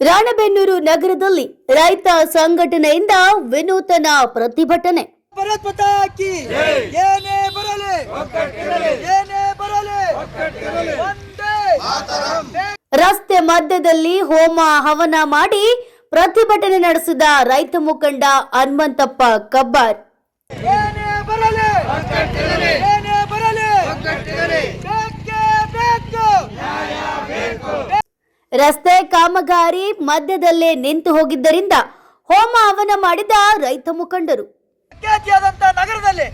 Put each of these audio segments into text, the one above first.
ರಾಣೆಬೆನ್ನೂರು ನಗರದಲ್ಲಿ ರೈತ ಸಂಘಟನೆಯಿಂದ ವಿನೂತನ ಪ್ರತಿಭಟನೆ. ಭರತ್ ಮಾತಾ ಏನೇ ಬರಲಿ. ಏನೇ ಬರಲಿ. ಒಂದೇ ರಸ್ತೆ ಮಧ್ಯದಲ್ಲಿ ಹೋಮ ಹವನ ಮಾಡಿ ಪ್ರತಿಭಟನೆ ನಡೆಸಿದ ರೈತ ಮುಖಂಡ ಹನುಮಂತಪ್ಪ ಕಬ್ಬಾರ್ ಏನೇ ಬರಲಿ ಏನೇ ಬರಲಿ ಬೇಕೇ ಬೇಕು ರಸ್ತೆ ಕಾಮಗಾರಿ ಮಧ್ಯದಲ್ಲೇ ನಿಂತು ಹೋಗಿದ್ದರಿಂದ ಹೋಮ ಹವನ ಮಾಡಿದ ರೈತ ಮುಖಂಡರು. ನಗರದಲ್ಲಿ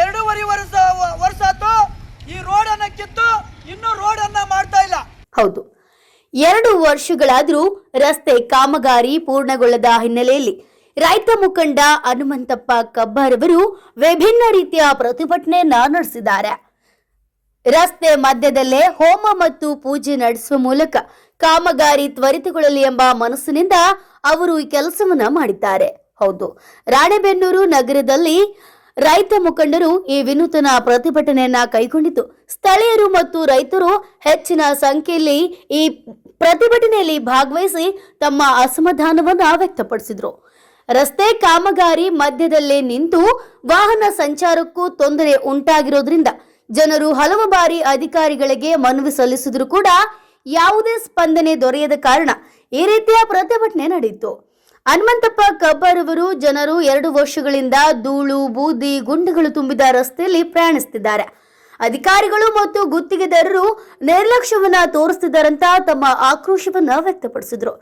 ಎರಡೂವರೆ ವರ್ಷ ವರ್ಷ ಈ ರೋಡ್ ಅನ್ನ ಕಿತ್ತು ಇನ್ನೂ ರೋಡ್ ಅನ್ನ ಮಾಡ್ತಾ ಇಲ್ಲ. ಹೌದು ಎರಡು ವರ್ಷಗಳಾದರೂ ರಸ್ತೆ ಕಾಮಗಾರಿ ಪೂರ್ಣಗೊಳ್ಳದ ಹಿನ್ನೆಲೆಯಲ್ಲಿ ರೈತ ಮುಖಂಡ ಹನುಮಂತಪ್ಪ ಕಬ್ಬಾರ್ ಅವರು ವಿಭಿನ್ನ ರೀತಿಯ ಪ್ರತಿಭಟನೆಯನ್ನ ನಡೆಸಿದ್ದಾರೆ. ರಸ್ತೆ ಮಧ್ಯದಲ್ಲೇ ಹೋಮ ಮತ್ತು ಪೂಜೆ ನಡೆಸುವ ಮೂಲಕ ಕಾಮಗಾರಿ ತ್ವರಿತಗೊಳ್ಳಲಿ ಎಂಬ ಮನಸ್ಸಿನಿಂದ ಅವರು ಈ ಕೆಲಸವನ್ನ ಮಾಡಿದ್ದಾರೆ. ಹೌದು, ರಾಣೆಬೆನ್ನೂರು ನಗರದಲ್ಲಿ ರೈತ ಮುಖಂಡರು ಈ ವಿನೂತನ ಪ್ರತಿಭಟನೆಯನ್ನ ಕೈಗೊಂಡಿದ್ದು, ಸ್ಥಳೀಯರು ಮತ್ತು ರೈತರು ಹೆಚ್ಚಿನ ಸಂಖ್ಯೆಯಲ್ಲಿ ಈ ಪ್ರತಿಭಟನೆಯಲ್ಲಿ ಭಾಗವಹಿಸಿ ತಮ್ಮ ಅಸಮಾಧಾನವನ್ನ ವ್ಯಕ್ತಪಡಿಸಿದ್ರು. ರಸ್ತೆ ಕಾಮಗಾರಿ ಮಧ್ಯದಲ್ಲೇ ನಿಂತು ವಾಹನ ಸಂಚಾರಕ್ಕೂ ತೊಂದರೆ ಉಂಟಾಗಿರೋದ್ರಿಂದ ಜನರು ಹಲವು ಬಾರಿ ಅಧಿಕಾರಿಗಳಿಗೆ ಮನವಿ ಸಲ್ಲಿಸಿದ್ರು ಕೂಡ ಯಾವುದೇ ಸ್ಪಂದನೆ ದೊರೆಯದ ಕಾರಣ ಈ ರೀತಿಯ ಪ್ರತಿಭಟನೆ ನಡೆಯಿತು. ಹನುಮಂತಪ್ಪ ಕಬ್ಬರ್ ಅವರು ಜನರು ಎರಡು ವರ್ಷಗಳಿಂದ ಧೂಳು, ಬೂದಿ, ಗುಂಡುಗಳು ತುಂಬಿದ ರಸ್ತೆಯಲ್ಲಿ ಪ್ರಯಾಣಿಸುತ್ತಿದ್ದಾರೆ. ಅಧಿಕಾರಿಗಳು ಮತ್ತು ಗುತ್ತಿಗೆದಾರರು ನಿರ್ಲಕ್ಷ್ಯವನ್ನ ತೋರಿಸುತ್ತಿದ್ದಾರಂತ ತಮ್ಮ ಆಕ್ರೋಶವನ್ನ ವ್ಯಕ್ತಪಡಿಸಿದ್ರು.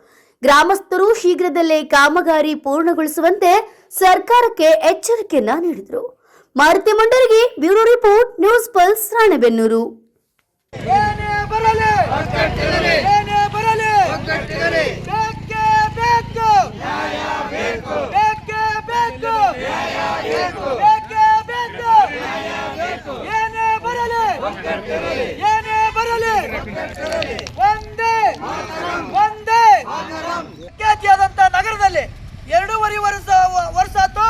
ಗ್ರಾಮಸ್ಥರು ಶೀಘ್ರದಲ್ಲೇ ಕಾಮಗಾರಿ ಪೂರ್ಣಗೊಳಿಸುವಂತೆ ಸರ್ಕಾರಕ್ಕೆ ಎಚ್ಚರಿಕೆಯನ್ನ ನೀಡಿದರು. Maruti Mandarige bureau report news pulse Ranebennur. ಏನೇ ಬರಲಿ ಏನೇ ಬರಲಿ ಬೇಕೇ ಬೇಕು ಬೇಕೇ ಬೇಕು ಬೇಕೇ ಬೇಕು ಏನೇ ಬರಲಿ ಏನೇ ಬರಲಿ ಒಂದೇ ಒಂದೇ ಖ್ಯಾತಿಯಾದಂತ ನಗರದಲ್ಲಿ ಎರಡೂವರೆ ವರ್ಷ ವರ್ಷ ಆತು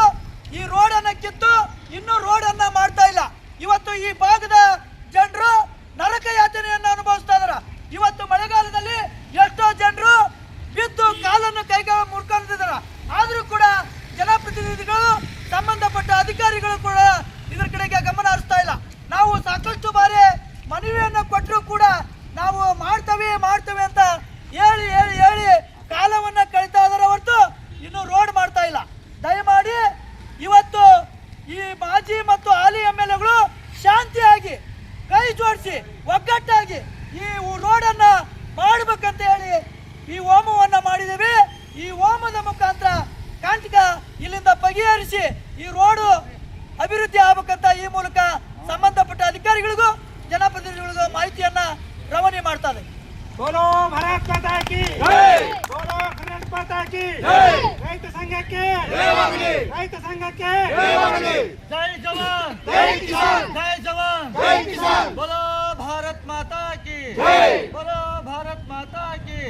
ಈ ರೋಡ್ ಅನ್ನ ಕಿತ್ತು ಇನ್ನೂ ರೋಡ್ ಅನ್ನ ಮಾಡ್ತಾ ಇಲ್ಲ ಇವತ್ತು ಈ ಭಾಗದ ಜನರು ನರಕ ಯಾತನೆಯನ್ನು ಅನುಭವಿಸ್ತಾ ಇದಾರ ಇವತ್ತು ಮಳೆಗಾಲದಲ್ಲಿ ಎಷ್ಟೋ ಜನರು ಬಿದ್ದು ಕಾಲನ್ನು ಕೈಗ ಮುರ್ಕೊಂಡಿದ್ದಾರ ಆದ್ರೂ ಕೂಡ ಜನಪ್ರತಿನಿಧಿಗಳು ಸಂಬಂಧಪಟ್ಟ ಅಧಿಕಾರಿಗಳು ಕೂಡ ಇದರ ಕಡೆಗೆ ಗಮನ ಹರಿಸ್ತಾ ಇಲ್ಲ ನಾವು ಸಾಕಷ್ಟು ಬಾರಿ ಮನವಿಯನ್ನು ಕೊಟ್ಟರು ಕೂಡ ನಾವು ಮಾಡ್ತೇವೆ ಮಾಡ್ತೇವೆ ಅಂತ ಹೇಳಿ ಹೇಳಿ ಹೇಳಿ ಕಾಲವನ್ನ ಕಳೀತಾ ಇದಾರೆ ಹೊರತು ಇನ್ನು ರೋಡ್ ಮಾಡ್ತಾ ಇಲ್ಲ. ದಯಮಾಡಿ ಇವತ್ತು ಈ ಮಾಜಿ ಮತ್ತು ಹಾಲಿ ಎಂ ಎಲ್ ಎಗಳು ಶಾಂತಿಯಾಗಿ, ಕೈ ಜೋಡಿಸಿ, ಒಗ್ಗಟ್ಟಾಗಿ ಈ ರೋಡನ್ನ ಮಾಡ್ಬೇಕಂತ ಹೇಳಿ ಈ ಹೋಮವನ್ನ ಮಾಡಿದ್ದೇವೆ. ಈ ಹೋಮದ ಮುಖಾಂತರ ಕಾಂತಿಕ ಇಲ್ಲಿಂದ ಬಗೆಹರಿಸಿ ಈ ರೋಡು ಅಭಿವೃದ್ಧಿ ಆಗ್ಬೇಕಂತ ಈ ಮೂಲಕ ಸಂಘಕ್ಕೆ ರೈತ ಸಂಘಕ್ಕೆ ರೈತ ಸಂಘಕ್ಕೆ ಜೈ ಜವಾನ್ ಜೈ ಕಿಸಾನ್ ಜೈ ಜವಾನ್ ಜೈ ಕಿಸಾನ್ ಬೋಲೋ ಭಾರತ್ ಮಾತಾ ಕಿ ಬೋಲೋ ಭಾರತ್ ಮಾತಾ ಕಿ